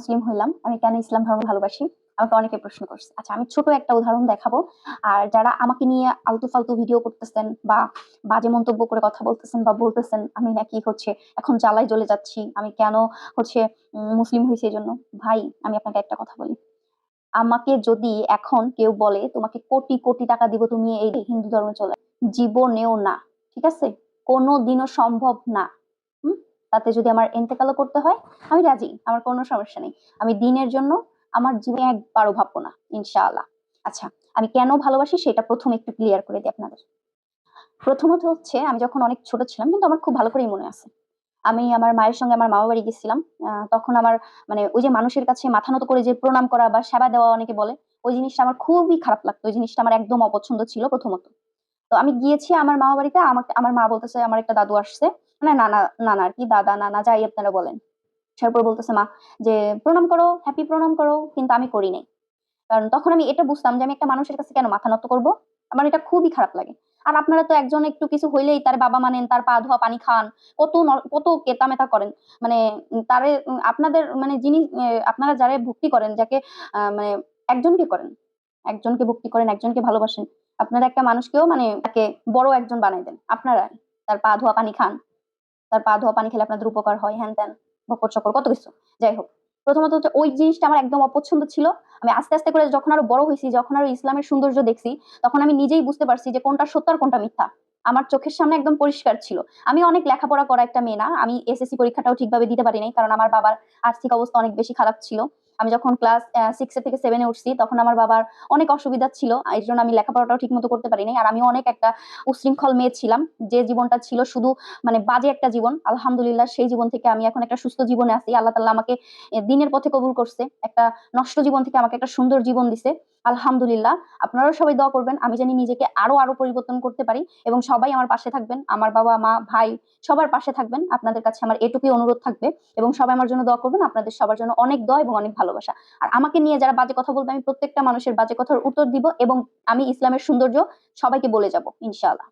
মুসলিম হইলাম। আমি কেন ইসলাম ধর্ম ভালোবাসি? আমাকে অনেকে প্রশ্ন করছে। আচ্ছা আমি ছোট একটা উদাহরণ দেখাবো। আর যারা আমাকে নিয়ে আলতু ফালতু ভিডিও করতেছেন বা বাজে মন্তব্য করে কথা বলতেছেন বা বলতেছেন, আমি নাকি হচ্ছে এখন জ্বালায় জ্বলে যাচ্ছি। আমি কেন হচ্ছে মুসলিম হয়েছি এই জন্য ভাই, আমি আপনাকে একটা কথা বলি। আমাকে যদি এখন কেউ বলে, তোমাকে কোটি কোটি টাকা দিব, তুমি এই হিন্দু ধর্মে চলে জীবনেও না, ঠিক আছে? কোনো দিনও সম্ভব না? তাতে যদি আমার এন্তেকালও করতে হয়, আমি রাজি, আমার কোনো সমস্যা নেই। আমি দিনের জন্য আমার জীবনে একবারও ভাববো না, ইনশাআল্লাহ। আচ্ছা আমি কেন ভালোবাসি সেটা প্রথম একটু ক্লিয়ার করে দিই আপনাদের। প্রথমত হচ্ছে, আমি যখন অনেক ছোট ছিলাম, কিন্তু আমার খুব ভালো করেই মনে আছে। আমি আমার মায়ের সঙ্গে আমার মামা বাড়ি গেছিলাম তখন আমার মানে ওই যে মানুষের কাছে মাথা নত করে যে প্রণাম করা বা সেবা দেওয়া অনেকে বলে, ওই জিনিসটা আমার খুবই খারাপ লাগতো, ওই জিনিসটা আমার একদম অপছন্দ ছিল প্রথমত। তো আমি গিয়েছি আমার মামা বাড়িতে আমার মা বলতেছে, আমার একটা দাদু আসছে মানে নানা নানা আর কি, দাদা, নানা, যাই আপনারা বলেন। তারপর বলতেছে, মা, যে প্রণাম করো হ্যাপি প্রণাম করো, কিন্তু আমি করি নাই। কারণ তখন আমি এটা বুঝতাম যে আমি একটা মানুষের কাছে কেন মাথা নত করব? আমার এটা খুবই খারাপ লাগে। আর আপনারা তো একজন একটু কিছু হইলেই তার বাবা মানেন, তার পা ধোয়া, পানি খান, কত কত কেতামেতা করেন। মানে তারে, আপনাদের মানে যিনি আপনারা যারা ভক্তি করেন, যাকে মানে একজনকে করেন, একজনকে ভক্তি করেন, একজনকে ভালোবাসেন, আপনারা একটা মানুষকেও মানে তাকে বড় একজন বানাই দেন। আপনারা তার পা ধোয়া, পানি খান তার পা ধোয়া পানি খেলে আপনাদের উপকার হয়, হ্যান ত্যান বকর চকর, কত কিছু। যাই হোক, প্রথমত হচ্ছে ওই জিনিসটা আমার একদম অপছন্দ ছিল। আমি আস্তে আস্তে করে যখন আরও বড় হয়েছি, যখন আরও ইসলামের সৌন্দর্য দেখছি, তখন আমি নিজেই বুঝতে পারছি যে কোনটা সত্য আর কোনটা মিথ্যা। আমার চোখের সামনে একদম পরিষ্কার ছিল। আমি অনেক লেখাপড়া করা একটা মেয়ে না, আমি এসএসসি পরীক্ষাটাও ঠিকভাবে দিতে পারি নাই, কারণ আমার বাবার আর্থিক অবস্থা অনেক বেশি খারাপ ছিল। আমি যখন ক্লাস সিক্স থেকে সেভেনে উঠছি, তখন আমার বাবার অনেক অসুবিধা ছিল এই জন্য আমি লেখাপড়াটাও ঠিক মতো করতে পারিনি। আর আমি অনেক একটা উশৃঙ্খল মেয়ে ছিলাম, যে জীবনটা ছিল শুধু মানে বাজে একটা জীবন। আলহামদুলিল্লাহ, সেই জীবন থেকে আমি এখন একটা সুস্থ জীবনে আছি। আল্লাহ তাল্লাহ আমাকে দিনের পথে কবুল করছে। একটা নষ্ট জীবন থেকে আমাকে একটা সুন্দর জীবন দিছে। আলহামদুলিল্লাহ, আপনারাও সবাই দোয়া করবেন, আমি জানি নিজেকে আরও আরও পরিবর্তন করতে পারি এবং সবাই আমার পাশে থাকবেন, আমার বাবা, মা, ভাই, সবার পাশে থাকবেন, আপনাদের কাছে আমার এটুকুই অনুরোধ থাকবে এবং সবাই আমার জন্য দোয়া করবেন, আপনাদের সবার জন্য অনেক দোয়া এবং অনেক ভালোবাসা। আর আমাকে নিয়ে যারা বাজে কথা বলবে, আমি প্রত্যেকটা মানুষের বাজে কথার উত্তর দিব এবং আমি ইসলামের সৌন্দর্য সবাইকে বলে যাব, ইনশাআল্লাহ।